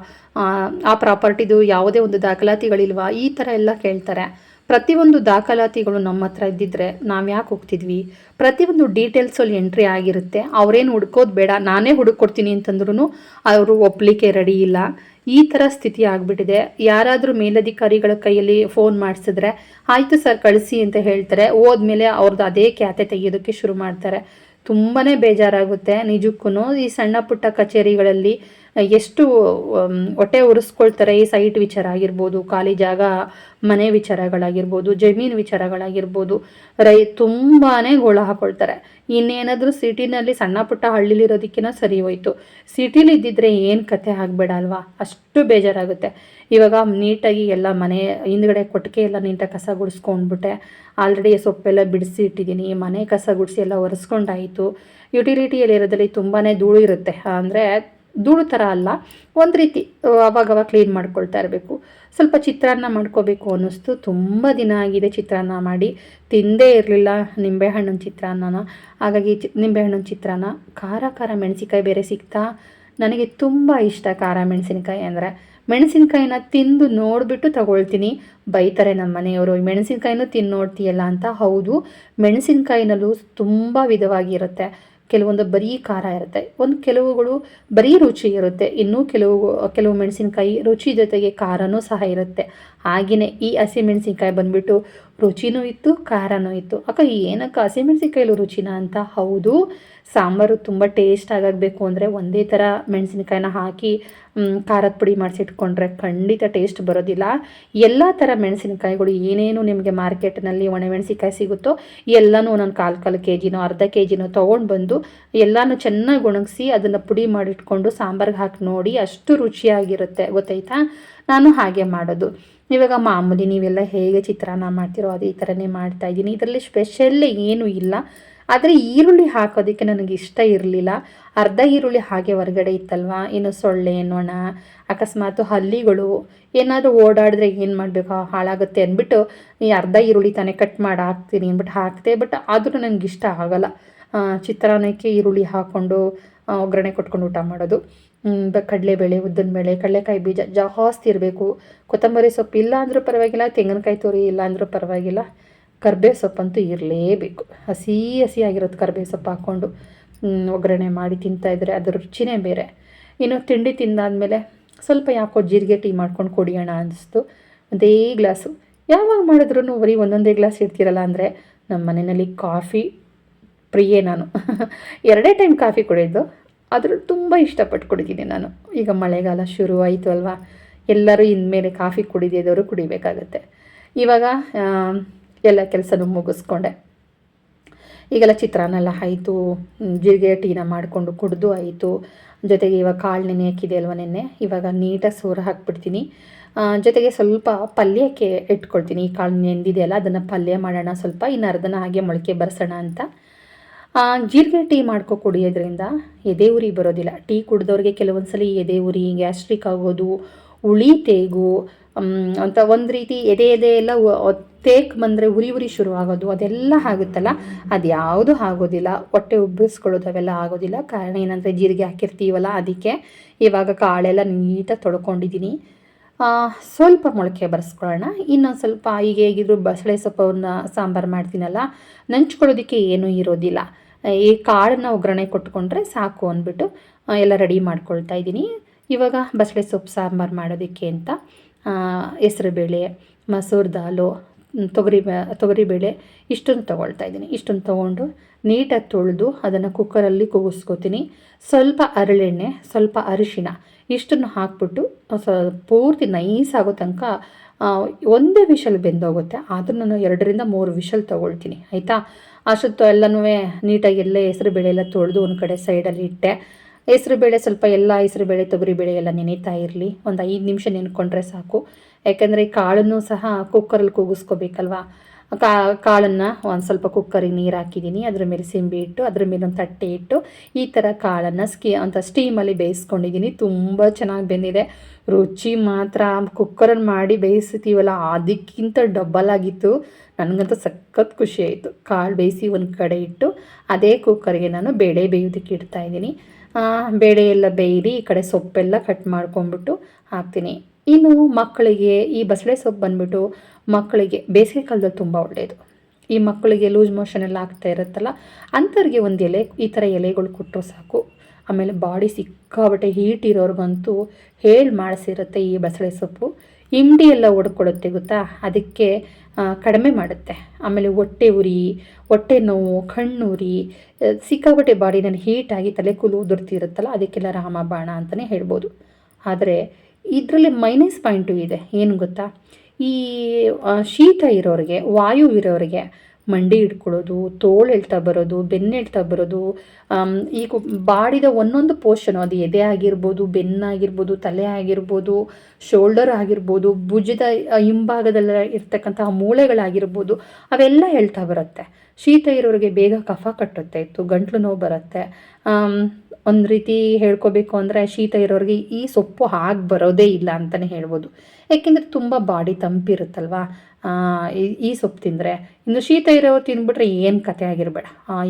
ಆ ಪ್ರಾಪರ್ಟಿದು ಯಾವುದೇ ಒಂದು ದಾಖಲಾತಿಗಳಿಲ್ವಾ, ಈ ಥರ ಎಲ್ಲ ಕೇಳ್ತಾರೆ. ಪ್ರತಿಯೊಂದು ದಾಖಲಾತಿಗಳು ನಮ್ಮ ಹತ್ರ ಇದ್ದಿದ್ರೆ ನಾವು ಯಾಕೆ ಹೋಗ್ತಿದ್ವಿ? ಪ್ರತಿಯೊಂದು ಡೀಟೇಲ್ಸಲ್ಲಿ ಎಂಟ್ರಿ ಆಗಿರುತ್ತೆ. ಅವ್ರೇನು ಹುಡ್ಕೋದು ಬೇಡ. ನಾನೇ ಹುಡುಕೊಡ್ತೀನಿ ಅಂತಂದ್ರೂ ಅವರು ಒಪ್ಪಲಿಕ್ಕೆ ರೆಡಿ ಇಲ್ಲ. ಈ ಥರ ಸ್ಥಿತಿ ಆಗಿಬಿಟ್ಟಿದೆ. ಯಾರಾದರೂ ಮೇಲಧಿಕಾರಿಗಳ ಕೈಯಲ್ಲಿ ಫೋನ್ ಮಾಡಿಸಿದ್ರೆ, ಆಯಿತು ಸರ್ ಕಳಿಸಿ ಅಂತ ಹೇಳ್ತಾರೆ. ಹೋದ್ಮೇಲೆ ಅವ್ರದ್ದು ಅದೇ ಖ್ಯಾತೆ ತೆಗೆಯೋದಕ್ಕೆ ಶುರು ಮಾಡ್ತಾರೆ. ತುಂಬಾ ಬೇಜಾರಾಗುತ್ತೆ. ನಿಜಕ್ಕೂ ಈ ಸಣ್ಣ ಪುಟ್ಟ ಕಚೇರಿಗಳಲ್ಲಿ ಎಷ್ಟು ಹೊಟ್ಟೆ ಉರಿಸ್ಕೊಳ್ತಾರೆ ಈ ಸೈಟ್ ವಿಚಾರ ಆಗಿರ್ಬೋದು, ಖಾಲಿ ಜಾಗ, ಮನೆ ವಿಚಾರಗಳಾಗಿರ್ಬೋದು, ಜಮೀನು ವಿಚಾರಗಳಾಗಿರ್ಬೋದು, ರೈ ತುಂಬಾ ಗೋಳ ಹಾಕೊಳ್ತಾರೆ. ಇನ್ನೇನಾದರೂ ಸಿಟಿನಲ್ಲಿ ಸಣ್ಣ ಪುಟ್ಟ ಹಳ್ಳಿಲಿರೋದಕ್ಕಿಂತ ಸರಿ ಹೋಯ್ತು. ಸಿಟಿಲಿ ಇದ್ದಿದ್ರೆ ಏನು ಕತೆ ಆಗಬೇಡ ಅಲ್ವಾ? ಅಷ್ಟು ಬೇಜಾರಾಗುತ್ತೆ. ಇವಾಗ ನೀಟಾಗಿ ಎಲ್ಲ ಮನೆ ಹಿಂದ್ಗಡೆ ಕೊಟ್ಟಿಗೆ ಎಲ್ಲ ನೀಟಾಗಿ ಕಸ ಗುಡಿಸ್ಕೊಂಡ್ಬಿಟ್ಟೆ. ಆಲ್ರೆಡಿ ಸೊಪ್ಪೆಲ್ಲ ಬಿಡಿಸಿ ಇಟ್ಟಿದ್ದೀನಿ. ಮನೆ ಕಸ ಗುಡಿಸಿ ಎಲ್ಲ ಒರೆಸ್ಕೊಂಡಾಯಿತು. ಯುಟಿಲಿಟಿಯಲ್ಲಿರೋದಲ್ಲಿ ತುಂಬಾ ಧೂಳು ಇರುತ್ತೆ. ಅಂದರೆ ಧೂಳು ಥರ ಅಲ್ಲ, ಒಂದು ರೀತಿ ಅವಾಗವಾಗ ಕ್ಲೀನ್ ಮಾಡ್ಕೊಳ್ತಾ ಇರಬೇಕು. ಸ್ವಲ್ಪ ಚಿತ್ರಾನ್ನ ಮಾಡ್ಕೋಬೇಕು ಅನ್ನಿಸ್ತು. ತುಂಬ ದಿನ ಆಗಿದೆ ಚಿತ್ರಾನ್ನ ಮಾಡಿ. ತಿಂದೇ ಇರಲಿಲ್ಲ ನಿಂಬೆಹಣ್ಣಿನ ಚಿತ್ರಾನ್ನನ. ಹಾಗಾಗಿ ಚಿ, ನಿಂಬೆಹಣ್ಣಿನ ಚಿತ್ರಾನ್ನ. ಖಾರ ಖಾರ ಮೆಣಸಿನಕಾಯಿ ಬೇರೆ ಸಿಗ್ತಾ ನನಗೆ ತುಂಬ ಇಷ್ಟ ಖಾರ ಮೆಣಸಿನಕಾಯಿ ಅಂದರೆ. ಮೆಣಸಿನಕಾಯಿನ ತಿಂದು ನೋಡಿಬಿಟ್ಟು ತಗೊಳ್ತೀನಿ. ಬೈತಾರೆ ನಮ್ಮ ಮನೆಯವರು ಮೆಣಸಿನಕಾಯಿನೂ ತಿಂದು ನೋಡ್ತೀಯಲ್ಲ ಅಂತ. ಹೌದು, ಮೆಣಸಿನಕಾಯಿನಲ್ಲೂ ತುಂಬ ವಿಧವಾಗಿರುತ್ತೆ. ಕೆಲವೊಂದು ಬರೀ ಖಾರ ಇರುತ್ತೆ. ಒಂದು ಕೆಲವುಗಳು ಬರೀ ರುಚಿ ಇರುತ್ತೆ. ಇನ್ನೂ ಕೆಲವು ಕೆಲವು ಮೆಣಸಿನ್ಕಾಯಿ ರುಚಿ ಜೊತೆಗೆ ಖಾರನೂ ಸಹ ಇರುತ್ತೆ. ಹಾಗೆಯೇ ಈ ಹಸಿಮೆಣಸಿನ್ಕಾಯಿ ಬಂದ್ಬಿಟ್ಟು ರುಚಿನೂ ಇತ್ತು, ಖಾರನೂ ಇತ್ತು. ಅಕ್ಕ ಏನಕ್ಕ ಹಸಿಮೆಣ್ಸಿನ್ಕಾಯಲ್ಲೂ ರುಚಿನ ಅಂತ? ಹೌದು. ಸಾಂಬಾರು ತುಂಬ ಟೇಸ್ಟ್ ಆಗಬೇಕು ಅಂದರೆ ಒಂದೇ ಥರ ಮೆಣಸಿನ್ಕಾಯಿನ ಹಾಕಿ ಖಾರದ ಪುಡಿ ಮಾಡಿಸಿಟ್ಕೊಂಡ್ರೆ ಖಂಡಿತ ಟೇಸ್ಟ್ ಬರೋದಿಲ್ಲ. ಎಲ್ಲ ಥರ ಮೆಣಸಿನಕಾಯಿಗಳು ಏನೇನು ನಿಮಗೆ ಮಾರ್ಕೆಟ್ನಲ್ಲಿ ಒಣಮೆಣಸಿನ್ಕಾಯಿ ಸಿಗುತ್ತೋ, ಎಲ್ಲನೂ ನಾನು ಕಾಲು ಕಾಲು ಕೆ ಜಿನೋ ಅರ್ಧ ಕೆ ಜಿನೋ ತೊಗೊಂಡು ಬಂದು ಎಲ್ಲನೂ ಚೆನ್ನಾಗಿ ಒಣಗಿಸಿ ಅದನ್ನು ಪುಡಿ ಮಾಡಿಟ್ಕೊಂಡು ಸಾಂಬಾರ್ಗೆ ಹಾಕಿ ನೋಡಿ ಅಷ್ಟು ರುಚಿಯಾಗಿರುತ್ತೆ. ಗೊತ್ತಾಯ್ತಾ? ನಾನು ಹಾಗೆ ಮಾಡೋದು. ಇವಾಗ ಮಾಮೂಲಿ ನೀವೆಲ್ಲ ಹೇಗೆ ಚಿತ್ರಾನ್ನ ಮಾಡ್ತೀರೋ ಅದೇ ಥರನೇ ಮಾಡ್ತಾ ಇದ್ದೀನಿ. ಇದರಲ್ಲಿ ಸ್ಪೆಷಲ್ ಏನೂ ಇಲ್ಲ. ಆದರೆ ಈರುಳ್ಳಿ ಹಾಕೋದಕ್ಕೆ ನನಗೆ ಇಷ್ಟ ಇರಲಿಲ್ಲ. ಅರ್ಧ ಈರುಳ್ಳಿ ಹಾಗೆ ಹೊರಗಡೆ ಇತ್ತಲ್ವಾ? ಏನು ಸೊಳ್ಳೆ, ನೊಣ, ಅಕಸ್ಮಾತ್ ಹಲ್ಲಿಗಳು. ಏನಾದರೂ ಓಡಾಡಿದ್ರೆ ಏನು ಮಾಡಬೇಕು? ಹಾಳಾಗುತ್ತೆ ಅಂದ್ಬಿಟ್ಟು ಈ ಅರ್ಧ ಈರುಳ್ಳಿ ತಾನೇ ಕಟ್ ಮಾಡಿ ಹಾಕ್ತೀನಿ ಅಂದ್ಬಿಟ್ಟು ಹಾಕ್ತೆ ಬಟ್ ಆದರೂ ನನಗೆ ಇಷ್ಟ ಆಗೋಲ್ಲ. ಚಿತ್ರಾನ್ನಕ್ಕೆ ಈರುಳ್ಳಿ ಹಾಕ್ಕೊಂಡು ಒಗ್ಗರಣೆ ಕೊಟ್ಕೊಂಡು ಊಟ ಮಾಡೋದು. ಕಡಲೆಬೇಳೆ ಉದ್ದಿನಬೇಳೆ ಕಡಲೆಕಾಯಿ ಬೀಜ ಜಾಸ್ತಿ ಇರಬೇಕು. ಕೊತ್ತಂಬರಿ ಸೊಪ್ಪು ಇಲ್ಲ ಅಂದರೂ ಪರವಾಗಿಲ್ಲ, ತೆಂಗಿನಕಾಯಿ ತುರಿ ಇಲ್ಲ ಅಂದರೂ ಪರವಾಗಿಲ್ಲ. ಕರ್ಬೇವು ಸೊಪ್ಪಂತೂ ಇರಲೇಬೇಕು. ಹಸಿ ಹಸಿಯಾಗಿರೋದು ಕರ್ಬೇವು ಸೊಪ್ಪು ಹಾಕ್ಕೊಂಡು ಒಗ್ಗರಣೆ ಮಾಡಿ ತಿಂತಾಯಿದ್ರೆ ಅದರ ರುಚಿನೇ ಬೇರೆ. ಇನ್ನು ತಿಂಡಿ ತಿಂದಾದಮೇಲೆ ಸ್ವಲ್ಪ ಯಾಕೋ ಜೀರಿಗೆ ಟೀ ಮಾಡ್ಕೊಂಡು ಕುಡಿಯೋಣ ಅನ್ನಿಸ್ತು ಒಂದೇ ಗ್ಲಾಸು. ಯಾವಾಗ ಮಾಡಿದ್ರೂ ಬರೀ ಒಂದೊಂದೇ ಗ್ಲಾಸ್ ಇರ್ತಿರಲ್ಲ ಅಂದರೆ ನಮ್ಮ ಮನೆಯಲ್ಲಿ ಕಾಫಿ ಪ್ರಿಯೇ ನಾನು. ಎರಡೇ ಟೈಮ್ ಕಾಫಿ ಕುಡಿಯೋದು. ಆದರೂ ತುಂಬ ಇಷ್ಟಪಟ್ಟು ಕುಡಿದೀನಿ ನಾನು. ಈಗ ಮಳೆಗಾಲ ಶುರು ಆಯಿತು ಅಲ್ವಾ? ಎಲ್ಲರೂ ಇನ್ಮೇಲೆ ಕಾಫಿ ಕುಡಿದಿದ್ದವರು ಕುಡಿಬೇಕಾಗತ್ತೆ. ಇವಾಗ ಎಲ್ಲ ಕೆಲಸನೂ ಮುಗಿಸ್ಕೊಂಡೆ. ಈಗೆಲ್ಲ ಚಿತ್ರಾನ್ನೆಲ್ಲ ಆಯಿತು. ಜೀರಿಗೆ ಟೀನ ಮಾಡಿಕೊಂಡು ಕುಡಿದು ಆಯಿತು. ಜೊತೆಗೆ ಇವಾಗ ಕಾಳು ನೆನೆ ಹಾಕಿದೆ ಅಲ್ವ ನೆನ್ನೆ? ಇವಾಗ ನೀಟಾಗಿ ಸೂರ ಹಾಕ್ಬಿಡ್ತೀನಿ. ಜೊತೆಗೆ ಸ್ವಲ್ಪ ಪಲ್ಯಕ್ಕೆ ಇಟ್ಕೊಳ್ತೀನಿ. ಈ ಕಾಳು ನೆಂದಿದೆಯಲ್ಲ, ಅದನ್ನು ಪಲ್ಯ ಮಾಡೋಣ ಸ್ವಲ್ಪ. ಇನ್ನು ಅರ್ಧನ ಹಾಗೆ ಮೊಳಕೆ ಬರ್ಸೋಣ ಅಂತ. ಜೀರಿಗೆ ಟೀ ಮಾಡ್ಕೊ ಕುಡಿಯೋದ್ರಿಂದ ಎದೆ ಉರಿ ಬರೋದಿಲ್ಲ. ಟೀ ಕುಡಿದವ್ರಿಗೆ ಕೆಲವೊಂದು ಸಲ ಎದೆ ಉರಿ, ಗ್ಯಾಸ್ಟ್ರಿಕ್ ಆಗೋದು ಉಳಿ ತೇಗು ಅಂತ ಒಂದು ರೀತಿ ಎದೆ ಎದೆ ಎಲ್ಲ ತೇಕ್ ಬಂದರೆ ಉರಿ ಉರಿ ಶುರು ಆಗೋದು, ಅದೆಲ್ಲ ಆಗುತ್ತಲ್ಲ? ಅದು ಯಾವುದು ಆಗೋದಿಲ್ಲ. ಹೊಟ್ಟೆ ಉಬ್ಬಿಸ್ಕೊಳ್ಳೋದು ಅವೆಲ್ಲ ಆಗೋದಿಲ್ಲ. ಕಾರಣ ಏನಂದರೆ ಜೀರಿಗೆ ಹಾಕಿರ್ತೀವಲ್ಲ, ಅದಕ್ಕೆ ಇವಾಗ ಕಾಳೆಲ್ಲ ನೀಟಾಗಿ ತೊಳ್ಕೊಂಡಿದ್ದೀನಿ ಸ್ವಲ್ಪ ಮೊಳಕೆ ಬರೆಸ್ಕೊಳ್ಳೋಣ. ಇನ್ನೊಂದು ಸ್ವಲ್ಪ ಈಗ ಹೇಗಿದ್ರು ಬಸಳೆ ಸೊಪ್ಪನ್ನ ಸಾಂಬಾರು ಮಾಡ್ತೀನಲ್ಲ, ನಂಚ್ಕೊಳ್ಳೋದಕ್ಕೆ ಏನೂ ಇರೋದಿಲ್ಲ. ಈ ಕಾಳನ್ನು ಒಗ್ಗರಣೆ ಕೊಟ್ಕೊಂಡ್ರೆ ಸಾಕು ಅಂದ್ಬಿಟ್ಟು ಎಲ್ಲ ರೆಡಿ ಮಾಡ್ಕೊಳ್ತಾ ಇದ್ದೀನಿ. ಇವಾಗ ಬಸಳೆ ಸೊಪ್ಪು ಸಾಂಬಾರು ಮಾಡೋದಕ್ಕೆ ಅಂತ ಹೆಸರುಬೇಳೆ ಮಸೂರ್ ದಾಲು, ತೊಗರಿ ತೊಗರಿಬೇಳೆ ಇಷ್ಟೊಂದು ತೊಗೊಳ್ತಾ ಇದ್ದೀನಿ. ಇಷ್ಟೊಂದು ತೊಗೊಂಡು ನೀಟಾಗಿ ತೊಳೆದು ಅದನ್ನು ಕುಕ್ಕರಲ್ಲಿ ಕೂಗಿಸ್ಕೊತೀನಿ ಸ್ವಲ್ಪ ಅರಳೆಣ್ಣೆ, ಸ್ವಲ್ಪ ಅರಿಶಿಣ ಇಷ್ಟನ್ನು ಹಾಕ್ಬಿಟ್ಟು ಪೂರ್ತಿ ನೈಸ್ ಆಗೋ ತನಕ ಒಂದೇ ವಿಷಲ್ ಬೆಂದೋಗುತ್ತೆ. ಆದರೂ ನಾನು ಎರಡರಿಂದ ಮೂರು ವಿಷಲ್ ತೊಗೊಳ್ತೀನಿ, ಆಯಿತಾ? ಅಷ್ಟೊತ್ತು ಎಲ್ಲನೂ ನೀಟಾಗಿ ಎಲ್ಲ ಹೆಸರು ಬೇಳೆ ಎಲ್ಲ ತೊಳೆದು ಒಂದು ಕಡೆ ಸೈಡಲ್ಲಿ ಇಟ್ಟೆ. ಹೆಸರು ಬೇಳೆ ಸ್ವಲ್ಪ ಎಲ್ಲ ಹೆಸರು ಬೇಳೆ, ತೊಗರಿ ಬೇಳೆ ಎಲ್ಲ ನೆನೀತಾ ಇರಲಿ. ಒಂದು ಐದು ನಿಮಿಷ ನೆನ್ಕೊಂಡ್ರೆ ಸಾಕು. ಯಾಕೆಂದರೆ ಕಾಳನ್ನು ಸಹ ಕುಕ್ಕರಲ್ಲಿ ಕೂಗಿಸ್ಕೋಬೇಕಲ್ವಾ? ಕಾ, ಕಾಳನ್ನು ಒಂದು ಸ್ವಲ್ಪ ಕುಕ್ಕರಿಗೆ ನೀರು ಹಾಕಿದ್ದೀನಿ ಅದ್ರ ಮೇಲೆ ಸಿಂಬಿ ಇಟ್ಟು, ಅದ್ರ ಮೇಲೆ ಒಂದು ತಟ್ಟೆ ಇಟ್ಟು, ಈ ಥರ ಕಾಳನ್ನು ಸ್ಕಿ, ಅಂತ ಸ್ಟೀಮಲ್ಲಿ ಬೇಯಿಸ್ಕೊಂಡಿದ್ದೀನಿ ತುಂಬ ಚೆನ್ನಾಗಿ ಬೆಂದಿದೆ. ರುಚಿ ಮಾತ್ರ. ಕುಕ್ಕರಲ್ಲಿ ಮಾಡಿ ಬೇಯಿಸ್ತೀವಲ್ಲ, ಅದಕ್ಕಿಂತ ಡಬ್ಬಲ್ ಆಗಿತ್ತು. ನನಗಂತೂ ಸಖತ್ ಖುಷಿ ಆಯಿತು. ಕಾಳು ಬೇಯಿಸಿ ಒಂದು ಕಡೆ ಇಟ್ಟು, ಅದೇ ಕುಕ್ಕರ್ಗೆ ನಾನು ಬೇಳೆ ಬೇಯೋದಕ್ಕೆ ಇಡ್ತಾ ಇದ್ದೀನಿ. ಬೇಳೆ ಎಲ್ಲ ಬೇಯಿರಿ ಈ ಕಡೆ ಸೊಪ್ಪೆಲ್ಲ ಕಟ್ ಮಾಡ್ಕೊಂಬಿಟ್ಟು ಹಾಕ್ತೀನಿ. ಇನ್ನು ಮಕ್ಕಳಿಗೆ ಈ ಬಸಳೆ ಸೊಪ್ಪು ಬಂದ್ಬಿಟ್ಟು ಮಕ್ಕಳಿಗೆ ಬೇಸಿಗೆ ಕಾಲದಲ್ಲಿ ತುಂಬ ಒಳ್ಳೆಯದು ಈ ಮಕ್ಕಳಿಗೆ ಲೂಸ್ ಮೋಷನ್ ಎಲ್ಲ ಆಗ್ತಾ ಇರುತ್ತಲ್ಲ ಅಂಥವ್ರಿಗೆ ಒಂದು ಎಲೆ, ಈ ಥರ ಎಲೆಗಳು ಕೊಟ್ಟರು ಸಾಕು. ಆಮೇಲೆ ಬಾಡಿ ಸಿಕ್ಕಾಬಟ್ಟೆ ಹೀಟ್ ಇರೋರ್ಗಂತೂ ಹೇಳಿ ಮಾಡಿಸಿರುತ್ತೆ ಈ ಬಸಳೆ ಸೊಪ್ಪು. ಇಂಡಿ ಎಲ್ಲ ಒಡ್ಕೊಡುತ್ತೆ ಗೊತ್ತಾ? ಅದಕ್ಕೆ ಕಡಿಮೆ ಮಾಡುತ್ತೆ. ಆಮೇಲೆ ಹೊಟ್ಟೆ ಉರಿ, ಹೊಟ್ಟೆ ನೋವು, ಕಣ್ಣುರಿ ಸಿಕ್ಕಾಬಟ್ಟೆ ಬಾಡಿನಲ್ಲಿ ಹೀಟಾಗಿ ತಲೆ ಕೂಲು ಉದುರ್ತಿರುತ್ತಲ್ಲ, ಅದಕ್ಕೆಲ್ಲ ರಾಮ ಬಾಣ ಅಂತಲೇ ಹೇಳ್ಬೋದು. ಆದರೆ ಇದರಲ್ಲಿ ಮೈನಸ್ ಪಾಯಿಂಟು ಇದೆ. ಏನು ಗೊತ್ತಾ? ಈ ಶೀತ ಇರೋರಿಗೆ, ವಾಯು ಇರೋರಿಗೆ ಮಂಡಿ ಹಿಡ್ಕೊಳ್ಳೋದು, ತೋಳು ಹೇಳ್ತಾ ಬರೋದು, ಬೆನ್ನು ಹೇಳ್ತಾ ಬರೋದು ಈ ಬಾಡಿದ ಒಂದೊಂದು ಪೋರ್ಷನ್ ಅದು ಎದೆ ಆಗಿರ್ಬೋದು ಬೆನ್ನಾಗಿರ್ಬೋದು ತಲೆ ಆಗಿರ್ಬೋದು, ಶೋಲ್ಡರ್ ಆಗಿರ್ಬೋದು, ಭುಜದ ಹಿಂಭಾಗದಲ್ಲ ಇರ್ತಕ್ಕಂತಹ ಮೂಳೆಗಳಾಗಿರ್ಬೋದು, ಅವೆಲ್ಲ ಹೇಳ್ತಾ ಬರುತ್ತೆ. ಶೀತ ಇರೋರಿಗೆ ಬೇಗ ಕಫ ಕಟ್ಟುತ್ತೆ ಇತ್ತು ಗಂಟ್ಲು ನೋವು ಬರುತ್ತೆ. ಒಂದು ರೀತಿ ಹೇಳ್ಕೋಬೇಕು ಅಂದರೆ ಶೀತ ಇರೋರಿಗೆ ಈ ಸೊಪ್ಪು ಹಾಗೆ ಬರೋದೇ ಇಲ್ಲ ಅಂತಲೇ ಹೇಳ್ಬೋದು. ಯಾಕೆಂದರೆ ತುಂಬ ಬಾಡಿ ತಂಪಿರುತ್ತಲ್ವಾ? ಈ ಸೊಪ್ಪು ತಿಂದರೆ. ಇನ್ನು ಶೀತ ಇರೋರು ತಿಂದ್ಬಿಟ್ರೆ ಏನು ಕತೆ ಆಗಿರಬೇಡ.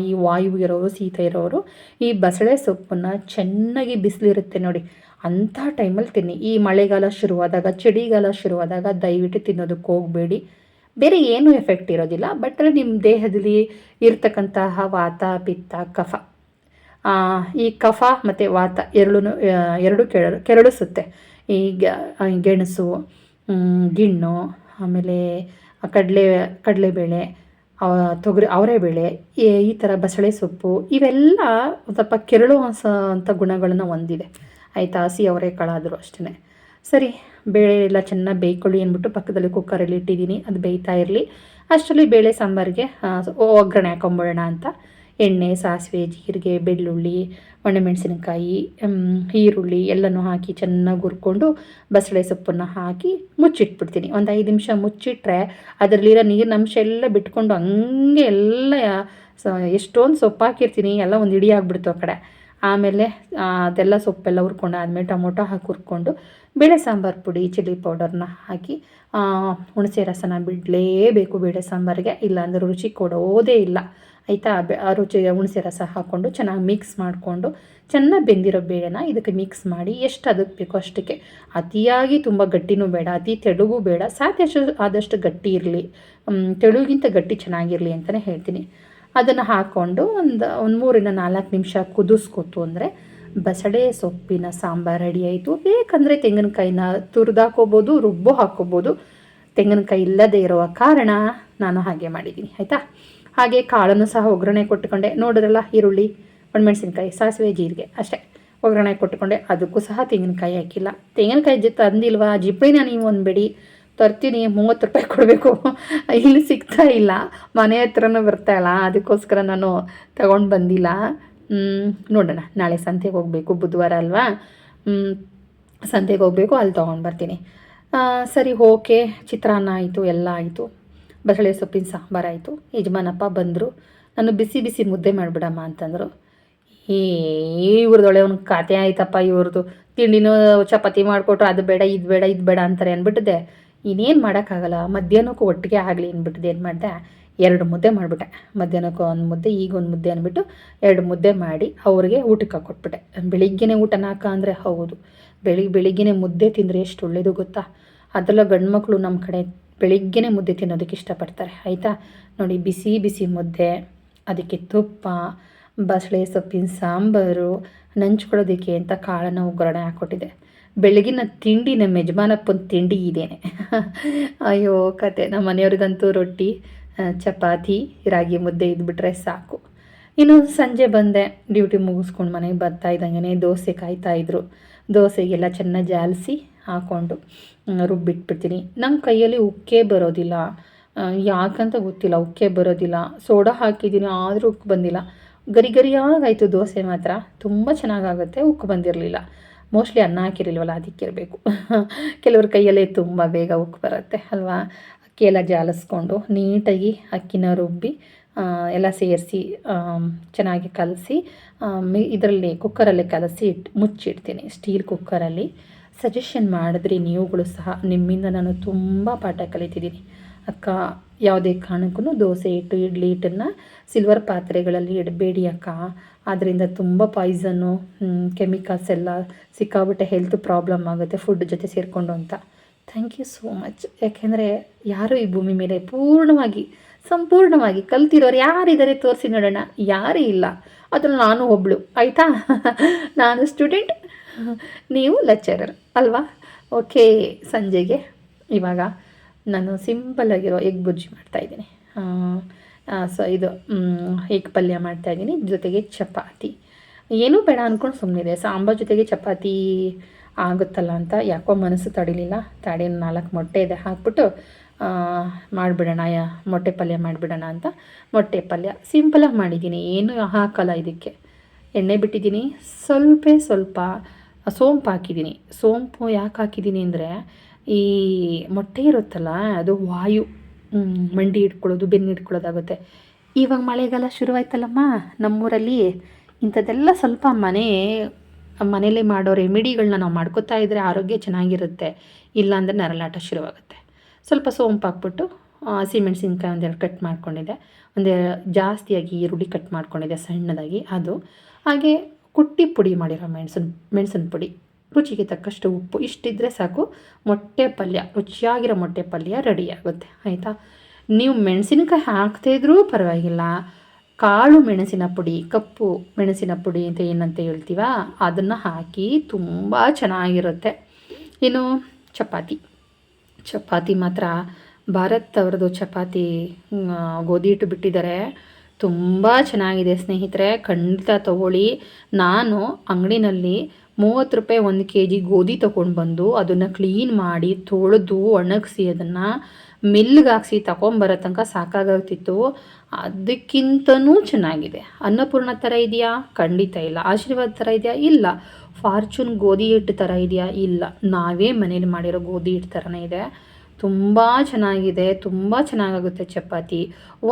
ಈ ವಾಯು ಇರೋರು, ಶೀತ ಇರೋರು, ಈ ಬಸಳೆ ಸೊಪ್ಪನ್ನು ಚೆನ್ನಾಗಿ ಬಿಸಿಲಿರುತ್ತೆ ನೋಡಿ. ಅಂಥ ಟೈಮಲ್ಲಿ ತಿನ್ನಿ. ಈ ಮಳೆಗಾಲ ಶುರುವಾದಾಗ, ಚಳಿಗಾಲ ಶುರುವಾದಾಗ ದಯವಿಟ್ಟು ತಿನ್ನೋದಕ್ಕೆ ಹೋಗಬೇಡಿ. ಬೇರೆ ಏನೂ ಎಫೆಕ್ಟ್ ಇರೋದಿಲ್ಲ. ಬಟ್ ನಿಮ್ಮ ದೇಹದಲ್ಲಿ ಇರ್ತಕ್ಕಂತಹ ವಾತ, ಪಿತ್ತ, ಕಫ ಈ ಕಫ ಮತ್ತು ವಾತ ಎರಡೂ ಎರಡು ಕೆರಳು, ಕೆರಳಿಸುತ್ತೆ. ಈ ಗೆಣಸು ಗಿಣ್ಣು, ಆಮೇಲೆ ಕಡಲೆ, ಕಡಲೆಬೇಳೆ ತೊಗರಿ, ಅವರೆಬೇಳೆ, ಈ ಥರ ಬಸಳೆ ಸೊಪ್ಪು ಇವೆಲ್ಲ ಸ್ವಲ್ಪ ಕೆರಳು ಅಂತ ಗುಣಗಳನ್ನು ಹೊಂದಿದೆ. ಆಯಿತಾ? ಹಸಿ ಅವರೆಕಾಳಾದರೂ ಅಷ್ಟೇ ಸರಿ, ಬೇಳೆ ಎಲ್ಲ ಚೆನ್ನಾಗಿ ಬೇಯ್ಕೊಳ್ಳಿ ಅಂದ್ಬಿಟ್ಟು ಪಕ್ಕದಲ್ಲಿ ಕುಕ್ಕರಲ್ಲಿ ಇಟ್ಟಿದ್ದೀನಿ. ಅದು ಬೇಯ್ತಾ ಇರಲಿ. ಅಷ್ಟರಲ್ಲಿ ಬೇಳೆ ಸಾಂಬಾರಿಗೆ ಒಗ್ಗರಣೆ ಹಾಕೊಂಬಿಡೋಣ ಅಂತ. ಎಣ್ಣೆ, ಸಾಸಿವೆ, ಜೀರಿಗೆ, ಬೆಳ್ಳುಳ್ಳಿ, ಒಣಮೆಣಸಿನಕಾಯಿ ಈರುಳ್ಳಿ ಎಲ್ಲನೂ ಹಾಕಿ ಚೆನ್ನಾಗಿ ಹುರ್ಕೊಂಡು ಬಸಳೆ ಸೊಪ್ಪನ್ನು ಹಾಕಿ ಮುಚ್ಚಿಟ್ಬಿಡ್ತೀನಿ. ಒಂದು ಐದು ನಿಮಿಷ ಮುಚ್ಚಿಟ್ರೆ ಅದರಲ್ಲಿರೋ ನೀರಿನ ಅಂಶ ಎಲ್ಲ ಬಿಟ್ಕೊಂಡು ಹಂಗೆ ಎಲ್ಲ ಎಷ್ಟೊಂದು ಸೊಪ್ಪು ಹಾಕಿರ್ತೀನಿ. ಎಲ್ಲ ಒಂದು ಇಡಿ ಆಗಿಬಿಡ್ತು ಆ ಕಡೆ. ಆಮೇಲೆ ಅದೆಲ್ಲ ಸೊಪ್ಪೆಲ್ಲ ಹುರ್ಕೊಂಡು ಆದಮೇಲೆ ಟೊಮೊಟೊ ಹಾಕಿ ಹುರ್ಕೊಂಡು ಬೇಳೆ ಸಾಂಬಾರು ಪುಡಿ, ಚಿಲ್ಲಿ ಪೌಡರ್ನ ಹಾಕಿ ಹುಣಸೆ ರಸನ ಬಿಡಲೇಬೇಕು ಬೇಳೆ ಸಾಂಬಾರಿಗೆ. ಇಲ್ಲಾಂದ್ರೆ ರುಚಿ ಕೊಡೋದೇ ಇಲ್ಲ. ಆಯಿತಾ ಆ ರುಚಿಗೆ ಹುಣಸೆ ರಸ ಹಾಕ್ಕೊಂಡು ಚೆನ್ನಾಗಿ ಮಿಕ್ಸ್ ಮಾಡಿಕೊಂಡು ಚೆನ್ನಾಗಿ ಬೆಂದಿರೋ ಬೇಳೆನ ಇದಕ್ಕೆ ಮಿಕ್ಸ್ ಮಾಡಿ ಎಷ್ಟು ಅದಕ್ಕೆ ಬೇಕೋ ಅಷ್ಟಕ್ಕೆ ಅತಿಯಾಗಿ ತುಂಬ ಗಟ್ಟಿನೂ ಬೇಡ, ಅತಿ ತೆಳುಗೂ ಬೇಡ ಸಾಧ್ಯಷ್ಟು ಆದಷ್ಟು ಗಟ್ಟಿ ಇರಲಿ ತೆಳುಗಿಂತ ಗಟ್ಟಿ ಚೆನ್ನಾಗಿರಲಿ ಅಂತಲೇ ಹೇಳ್ತೀನಿ. ಅದನ್ನು ಹಾಕ್ಕೊಂಡು ಒಂದು ಒಂದು ಮೂರಿಂದ ನಾಲ್ಕು ನಿಮಿಷ ಕುದಿಸ್ಕೊತು ಅಂದರೆ ಬಸಳೆ ಸೊಪ್ಪಿನ ಸಾಂಬಾರು ರೆಡಿ ಆಯಿತು. ಬೇಕಂದರೆ ತೆಂಗಿನಕಾಯಿನ ತುರಿದಾಕೋಬೋದು, ರುಬ್ಬು ಹಾಕ್ಕೋಬೋದು ತೆಂಗಿನಕಾಯಿ ಇಲ್ಲದೆ ಇರುವ ಕಾರಣ ನಾನು ಹಾಗೆ ಮಾಡಿದ್ದೀನಿ, ಆಯಿತಾ? ಹಾಗೆ ಕಾಳನ್ನು ಸಹ ಒಗ್ಗರಣೆ ಕೊಟ್ಟುಕೊಂಡೆ. ನೋಡಿದ್ರಲ್ಲ, ಈರುಳ್ಳಿ, ಒಣಮೆಣಸಿನ್ಕಾಯಿ, ಸಾಸಿವೆ, ಜೀರಿಗೆ, ಅಷ್ಟೇ. ಒಗ್ಗರಣೆ ಕೊಟ್ಟುಕೊಂಡೆ. ಅದಕ್ಕೂ ಸಹ ತೆಂಗಿನಕಾಯಿ ಹಾಕಿಲ್ಲ. ತೆಂಗಿನಕಾಯಿ ಜೊತೆ ತಂದಿಲ್ವಾ? ಜಿಪ್ಪಳಿನ ನೀವು ಒಂದು ಬಿಡಿ ತರ್ತೀನಿ, ಮೂವತ್ತು ರೂಪಾಯಿ ಕೊಡಬೇಕು. ಇಲ್ಲಿ ಸಿಗ್ತಾ ಇಲ್ಲ. ಮನೆ ಹತ್ರನೂ ಬರ್ತಾ ಇಲ್ಲ. ಅದಕ್ಕೋಸ್ಕರ ನಾನು ತಗೊಂಡು ಬಂದಿಲ್ಲ. ನೋಡೋಣ. ನಾಳೆ ಸಂತೆಗೆ ಹೋಗಬೇಕು. ಬುಧವಾರ ಅಲ್ವಾ? ಸಂತೆಗೆ ಹೋಗಬೇಕು. ಅಲ್ಲಿ ತೊಗೊಂಡು ಬರ್ತೀನಿ. ಸರಿ, ಓಕೆ. ಚಿತ್ರಾನ್ನ ಆಯಿತು, ಎಲ್ಲ ಆಯಿತು. ಬಸಳೆ ಸೊಪ್ಪಿನ ಸಾಂಬಾರಾಯಿತು ಯಜಮಾನಪ್ಪ ಬಂದರು. ನಾನು ಬಿಸಿ ಬಿಸಿ ಮುದ್ದೆ ಮಾಡಿಬಿಡಮ್ಮ ಅಂತಂದರು. ಈ ಇವ್ರದೊಳೆ ಒಂದು ಖಾತೆ ಆಯ್ತಪ್ಪ ಇವ್ರದ್ದು ತಿಂಡಿನೂ ಚಪಾತಿ ಮಾಡಿಕೊಟ್ರು. ಅದು ಬೇಡ, ಇದು ಬೇಡ ಇದು ಬೇಡ ಅಂತಾರೆ ಅಂದ್ಬಿಟ್ಟಿದೆ ಇನ್ನೇನು ಮಾಡೋಕ್ಕಾಗಲ್ಲ. ಮಧ್ಯಾಹ್ನಕ್ಕೂ ಒಟ್ಟಿಗೆ ಆಗಲಿ ಅಂದ್ಬಿಟ್ಟಿದೆ ಏನು ಮಾಡಿದೆ? ಎರಡು ಮುದ್ದೆ ಮಾಡಿಬಿಟ್ಟೆ. ಮಧ್ಯಾಹ್ನಕ್ಕೂ ಒಂದು ಮುದ್ದೆ, ಈಗ ಒಂದು ಮುದ್ದೆ ಅಂದ್ಬಿಟ್ಟು ಎರಡು ಮುದ್ದೆ ಮಾಡಿ ಅವ್ರಿಗೆ ಊಟಕ್ಕೆ ಕೊಟ್ಬಿಟ್ಟೆ ಬೆಳಿಗ್ಗೆನೇ ಊಟ ನಾಕ ಅಂದರೆ ಹೌದು. ಬೆಳಿಗ್ಗೆ ಬೆಳಿಗ್ಗೆನೇ ಮುದ್ದೆ ತಿಂದರೆ ಎಷ್ಟು ಒಳ್ಳೇದು ಗೊತ್ತಾ? ಅದೆಲ್ಲ ಗಂಡು ಮಕ್ಕಳು ನಮ್ಮ ಕಡೆ ಬೆಳಿಗ್ಗೆನೇ ಮುದ್ದೆ ತಿನ್ನೋದಕ್ಕೆ ಇಷ್ಟಪಡ್ತಾರೆ, ಆಯಿತಾ? ನೋಡಿ, ಬಿಸಿ ಬಿಸಿ ಮುದ್ದೆ, ಅದಕ್ಕೆ ತುಪ್ಪ, ಬಸಳೆ ಸೊಪ್ಪಿನ ಸಾಂಬಾರು, ನಂಚ್ಕೊಳ್ಳೋದಕ್ಕೆ ಅಂತ ಕಾಳನ್ನು, ಒಗ್ಗರಣೆ ಹಾಕ್ಕೊಟ್ಟಿದೆ. ಬೆಳಗಿನ ತಿಂಡಿ ನಮ್ಮ ಯಜಮಾನಪ್ಪನ ತಿಂಡಿ ಇದೇನೆ. ಅಯ್ಯೋ, ಕತೆ. ನಮ್ಮ ಮನೆಯವ್ರಿಗಂತೂ ರೊಟ್ಟಿ ಚಪಾತಿ, ರಾಗಿ ಮುದ್ದೆ ಇದ್ಬಿಟ್ರೆ ಸಾಕು. ಇನ್ನು ಸಂಜೆ ಬಂದೆ, ಡ್ಯೂಟಿ ಮುಗಿಸ್ಕೊಂಡು ಮನೆಗೆ ಬರ್ತಾ ಇದ್ದಂಗೆ ದೋಸೆ ಕಾಯ್ತಾಯಿದ್ರು ದೋಸೆಗೆಲ್ಲ ಚೆನ್ನಾಗಿ ಜಾಲಿಸಿ ಹಾಕ್ಕೊಂಡು ರುಬ್ಬಿಟ್ಬಿಡ್ತೀನಿ. ನಮ್ಮ ಕೈಯಲ್ಲಿ ಉಕ್ಕೆ ಬರೋದಿಲ್ಲ. ಯಾಕಂತ ಗೊತ್ತಿಲ್ಲ, ಉಕ್ಕೆ ಬರೋದಿಲ್ಲ. ಸೋಡಾ ಹಾಕಿದ್ದೀನಿ, ಆದರೂ ಉಕ್ಕು ಬಂದಿಲ್ಲ. ಗರಿ ಗರಿಯಾಗಾಯಿತು ದೋಸೆ ಮಾತ್ರ. ತುಂಬ ಚೆನ್ನಾಗಾಗುತ್ತೆ ಉಕ್ಕು ಬಂದಿರಲಿಲ್ಲ. ಮೋಸ್ಟ್ಲಿ ಅನ್ನ ಹಾಕಿರಲಿಲ್ವಲ್ಲ, ಅದಕ್ಕಿರಬೇಕು. ಕೆಲವ್ರ ಕೈಯಲ್ಲೇ ತುಂಬ ಬೇಗ ಉಕ್ಕು ಬರುತ್ತೆ, ಅಲ್ವಾ? ಅಕ್ಕಿ ಜಾಲಿಸ್ಕೊಂಡು ನೀಟಾಗಿ ಅಕ್ಕಿನ ರುಬ್ಬಿ ಎಲ್ಲ ಸೇರಿಸಿ ಚೆನ್ನಾಗಿ ಕಲಸಿ ಇದರಲ್ಲಿ ಕುಕ್ಕರಲ್ಲಿ ಕಲಸಿ ಇಟ್ಟು ಮುಚ್ಚಿಡ್ತೀನಿ ಸ್ಟೀಲ್ ಕುಕ್ಕರಲ್ಲಿ ಸಜೆಷನ್ ಮಾಡಿದ್ರಿ ನೀವುಗಳು ಸಹ ನಿಮ್ಮಿಂದ ನಾನು ತುಂಬ ಪಾಠ ಕಲಿತಿದ್ದೀನಿ. ಅಕ್ಕ, ಯಾವುದೇ ಕಾರಣಕ್ಕೂ ದೋಸೆ ಇಟ್ಟು ಇಡ್ಲಿ ಹಿಟ್ಟನ್ನು ಸಿಲ್ವರ್ ಪಾತ್ರೆಗಳಲ್ಲಿ ಇಡಬೇಡಿ ಅಕ್ಕ. ಅದರಿಂದ ತುಂಬ ಪಾಯ್ಸನ್ನು ಕೆಮಿಕಲ್ಸ್ ಎಲ್ಲ ಸಿಕ್ಕಾಬಿಟ್ಟೆ ಹೆಲ್ತ್ ಪ್ರಾಬ್ಲಮ್ ಆಗುತ್ತೆ ಫುಡ್ ಜೊತೆ ಸೇರಿಕೊಂಡು ಅಂತ. ಥ್ಯಾಂಕ್ ಯು ಸೋ ಮಚ್ ಯಾಕೆಂದರೆ ಯಾರು ಈ ಭೂಮಿ ಮೇಲೆ ಪೂರ್ಣವಾಗಿ, ಸಂಪೂರ್ಣವಾಗಿ ಕಲ್ತಿರೋರು ಯಾರಿದ್ದಾರೆ ತೋರಿಸಿ ನೋಡೋಣ? ಯಾರೂ ಇಲ್ಲ. ಅದರಲ್ಲಿ ನಾನು ಒಬ್ಳು, ಆಯಿತಾ? ನಾನು ಸ್ಟೂಡೆಂಟ್ ನೀವು ಲೆಕ್ಚರರ್ ಅಲ್ವಾ? ಓಕೆ, ಸಂಜೆಗೆ ಇವಾಗ ನಾನು ಸಿಂಪಲ್ಲಾಗಿರೋ ಎಗ್ ಬುರ್ಜಿ ಮಾಡ್ತಾಯಿದ್ದೀನಿ ಸೊ ಇದು ಎಗ್ ಪಲ್ಯ ಮಾಡ್ತಾಯಿದ್ದೀನಿ ಜೊತೆಗೆ ಚಪಾತಿ. ಏನೂ ಬೇಡ ಅಂದ್ಕೊಂಡು ಸುಮ್ಮನಿದೆ ಸಾಂಬಾರು ಜೊತೆಗೆ ಚಪಾತಿ ಆಗುತ್ತಲ್ಲ ಅಂತ ಯಾಕೋ ಮನಸ್ಸು ತಡಿಲಿಲ್ಲ. ತಡಿ ನಾಲ್ಕು ಮೊಟ್ಟೆ ಇದೆ ಹಾಕ್ಬಿಟ್ಟು ಮಾಡಿಬಿಡೋಣ, ಯಾ, ಮೊಟ್ಟೆ ಪಲ್ಯ ಮಾಡಿಬಿಡೋಣ ಅಂತ ಮೊಟ್ಟೆ ಪಲ್ಯ ಸಿಂಪಲಾಗಿ ಮಾಡಿದ್ದೀನಿ. ಏನು ಹಾಕಲ್ಲ ಇದಕ್ಕೆ. ಎಣ್ಣೆ ಬಿಟ್ಟಿದ್ದೀನಿ. ಸ್ವಲ್ಪ ಸ್ವಲ್ಪ ಸೋಂಪು ಹಾಕಿದ್ದೀನಿ. ಸೋಂಪು ಯಾಕೆ ಹಾಕಿದ್ದೀನಿ ಅಂದರೆ, ಈ ಮೊಟ್ಟೆ ಇರುತ್ತಲ್ಲ, ಅದು ವಾಯು ಮಂಡಿ ಇಟ್ಕೊಳ್ಳೋದು ಬೆನ್ನು ಇಟ್ಕೊಳ್ಳೋದಾಗುತ್ತೆ ಇವಾಗ ಮಳೆಗಾಲ ಶುರುವಾಯ್ತಲ್ಲಮ್ಮ, ನಮ್ಮೂರಲ್ಲಿ ಇಂಥದ್ದೆಲ್ಲ ಸ್ವಲ್ಪ ಮನೆ ಮನೇಲಿ ಮಾಡೋ ರೆಮಿಡಿಗಳನ್ನ ನಾವು ಮಾಡ್ಕೋತಾ ಇದ್ದರೆ ಆರೋಗ್ಯ ಚೆನ್ನಾಗಿರುತ್ತೆ. ಇಲ್ಲಾಂದರೆ ನರಳಾಟ ಶುರುವಾಗುತ್ತೆ. ಸ್ವಲ್ಪ ಸೋಂಪು ಹಾಕ್ಬಿಟ್ಟು ಹಸಿಮೆಣ್ಸಿನ್ಕಾಯಿ ಒಂದೆರಡು ಕಟ್ ಮಾಡ್ಕೊಂಡಿದ್ದೆ. ಒಂದೇ ಜಾಸ್ತಿಯಾಗಿ ಈರುಳ್ಳಿ ಕಟ್ ಮಾಡ್ಕೊಂಡಿದ್ದೆ, ಸಣ್ಣದಾಗಿ, ಅದು. ಹಾಗೆ ಕುಟ್ಟಿ ಪುಡಿ ಮಾಡಿರೋ ಮೆಣಸಿನ ಮೆಣಸಿನ ಪುಡಿ. ರುಚಿಗೆ ತಕ್ಕಷ್ಟು ಉಪ್ಪು. ಇಷ್ಟಿದ್ರೆ ಸಾಕು. ಮೊಟ್ಟೆ ಪಲ್ಯ, ರುಚಿಯಾಗಿರೋ ಮೊಟ್ಟೆ ಪಲ್ಯ ರೆಡಿ ಆಗುತ್ತೆ. ಆಯಿತಾ? ನೀವು ಮೆಣಸಿನಕಾಯಿ ಹಾಕ್ತಾಯಿದ್ರೂ ಪರವಾಗಿಲ್ಲ. ಕಾಳು ಮೆಣಸಿನ ಪುಡಿ, ಕಪ್ಪು ಮೆಣಸಿನ ಪುಡಿ ಅಂತ ಏನಂತ ಹೇಳ್ತೀವ? ಅದನ್ನು ಹಾಕಿ ತುಂಬ ಚೆನ್ನಾಗಿರುತ್ತೆ. ಇನ್ನು ಚಪಾತಿ. ಚಪಾತಿ ಮಾತ್ರ. ಭಾರತ್ ಅವ್ರದ್ದು ಚಪಾತಿ ಗೋಧಿ ಹಿಟ್ಟು ಬಿಟ್ಟಿದ್ದಾರೆ. ತುಂಬ ಚೆನ್ನಾಗಿದೆ ಸ್ನೇಹಿತರೆ, ಖಂಡಿತ ತಗೊಳ್ಳಿ. ನಾನು ಅಂಗಡಿನಲ್ಲಿ ಮೂವತ್ತು ರೂಪಾಯಿ ಒಂದು ಕೆ ಜಿ ಗೋಧಿ ತೊಗೊಂಡು ಬಂದು ಅದನ್ನು ಕ್ಲೀನ್ ಮಾಡಿ ತೊಳೆದು ಒಣಗಿಸಿ ಅದನ್ನು ಮಿಲ್ಗೆ ಹಾಕ್ಸಿ ತಗೊಂಬರೋ ತನಕ ಸಾಕಾಗುತ್ತಿತ್ತು ಅದಕ್ಕಿಂತನೂ ಚೆನ್ನಾಗಿದೆ. ಅನ್ನಪೂರ್ಣ ಥರ ಇದೆಯಾ? ಖಂಡಿತ ಇಲ್ಲ. ಆಶೀರ್ವಾದ ಥರ ಇದೆಯಾ? ಇಲ್ಲ. ಫಾರ್ಚೂನ್ ಗೋಧಿ ಹಿಟ್ಟು ಥರ ಇದೆಯಾ? ಇಲ್ಲ. ನಾವೇ ಮನೇಲಿ ಮಾಡಿರೋ ಗೋಧಿ ಹಿಟ್ಟು ಥರನೇ ಇದೆ. ತುಂಬ ಚೆನ್ನಾಗಿದೆ, ತುಂಬ ಚೆನ್ನಾಗಾಗುತ್ತೆ ಚಪಾತಿ.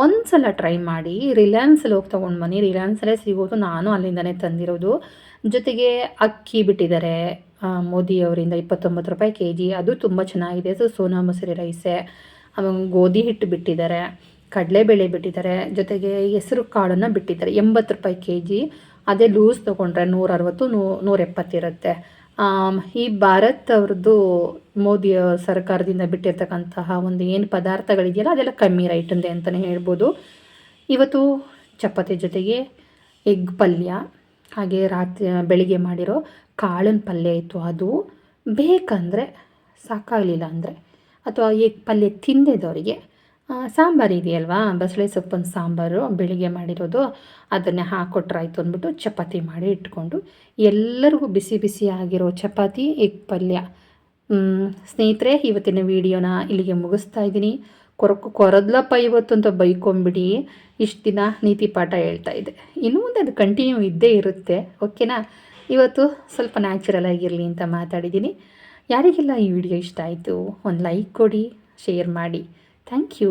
ಒಂದು ಸಲ ಟ್ರೈ ಮಾಡಿ ರಿಲಯನ್ಸಲ್ಲಿ ಹೋಗಿ ತೊಗೊಂಡು ಬನ್ನಿ. ರಿಲಯನ್ಸಲ್ಲೇ ಸಿಗೋದು ನಾನು ಅಲ್ಲಿಂದನೇ ತಂದಿರೋದು. ಜೊತೆಗೆ ಅಕ್ಕಿ ಬಿಟ್ಟಿದ್ದಾರೆ ಮೋದಿ ಅವರಿಂದ ಇಪ್ಪತ್ತೊಂಬತ್ತು ರೂಪಾಯಿ ಕೆ ಜಿ ಅದು ತುಂಬ ಚೆನ್ನಾಗಿದೆ. ಅದು ಸೋನಾ ಮೊಸರಿ ರೈಸೆ. ಆಮೇಲೆ ಗೋಧಿ ಹಿಟ್ಟು ಬಿಟ್ಟಿದ್ದಾರೆ, ಕಡಲೆಬೇಳೆ ಬಿಟ್ಟಿದ್ದಾರೆ, ಜೊತೆಗೆ ಹೆಸರು ಕಾಳನ್ನು ಬಿಟ್ಟಿದ್ದಾರೆ. ಎಂಬತ್ತು ರೂಪಾಯಿ ಕೆ ಜಿ ಅದೇ ಲೂಸ್ ತೊಗೊಂಡ್ರೆ ನೂರ ಅರವತ್ತು ನೂ ನೂರ ಎಪ್ಪತ್ತಿರುತ್ತೆ ಈ ಭಾರತ್ ಅವ್ರದ್ದು ಮೋದಿ ಸರ್ಕಾರದಿಂದ ಬಿಟ್ಟಿರ್ತಕ್ಕಂತಹ ಒಂದು ಏನು ಪದಾರ್ಥಗಳಿದೆಯಲ್ಲ, ಅದೆಲ್ಲ ಕಮ್ಮಿ ರೈಟಿಂದೆ ಅಂತಲೇ ಹೇಳ್ಬೋದು. ಇವತ್ತು ಚಪಾತಿ ಜೊತೆಗೆ ಎಗ್ ಪಲ್ಯ, ಹಾಗೆ ರಾತ್ರಿ ಬೆಳಿಗ್ಗೆ ಮಾಡಿರೋ ಕಾಳಿನ ಪಲ್ಯ ಇತ್ತು ಅದು. ಬೇಕಂದರೆ ಸಾಕಾಗಲಿಲ್ಲ ಅಂದರೆ, ಅಥವಾ ಎಗ್ ಪಲ್ಯ ತಿಂದಿದ್ದವರಿಗೆ ಸಾಂಬಾರು ಇದೆಯಲ್ವಾ? ಬಸಳೆ ಸೊಪ್ಪಿನ ಸಾಂಬಾರು, ಬೆಳಿಗ್ಗೆ ಮಾಡಿರೋದು, ಅದನ್ನೇ ಹಾಕ್ಕೊಟ್ರಾಯ್ತು ಅಂದ್ಬಿಟ್ಟು ಚಪಾತಿ ಮಾಡಿ ಇಟ್ಕೊಂಡು, ಎಲ್ಲರಿಗೂ ಬಿಸಿ ಬಿಸಿ ಆಗಿರೋ ಚಪಾತಿ, ಎಗ್ ಪಲ್ಯ. ಸ್ನೇಹಿತರೆ, ಇವತ್ತಿನ ವಿಡಿಯೋನ ಇಲ್ಲಿಗೆ ಮುಗಿಸ್ತಾ ಇದ್ದೀನಿ. ಕೊರಕು ಕೊರದ್ಲಪ್ಪ ಇವತ್ತು ಅಂತ ಬೈಕೊಂಬಿಡಿ. ಇಷ್ಟು ದಿನ ನೀತಿ ಪಾಠ ಹೇಳ್ತಾ ಇದೆ ಇನ್ನೂ ಮುಂದೆ ಅದು ಕಂಟಿನ್ಯೂ ಇದ್ದೇ ಇರುತ್ತೆ, ಓಕೆನಾ? ಇವತ್ತು ಸ್ವಲ್ಪ ನ್ಯಾಚುರಲ್ ಆಗಿರಲಿ ಅಂತ ಮಾತಾಡಿದ್ದೀನಿ. ಯಾರಿಗೆಲ್ಲ ಈ ವಿಡಿಯೋ ಇಷ್ಟ ಆಯಿತು, ಒಂದು ಲೈಕ್ ಕೊಡಿ ಶೇರ್ ಮಾಡಿ. Thank you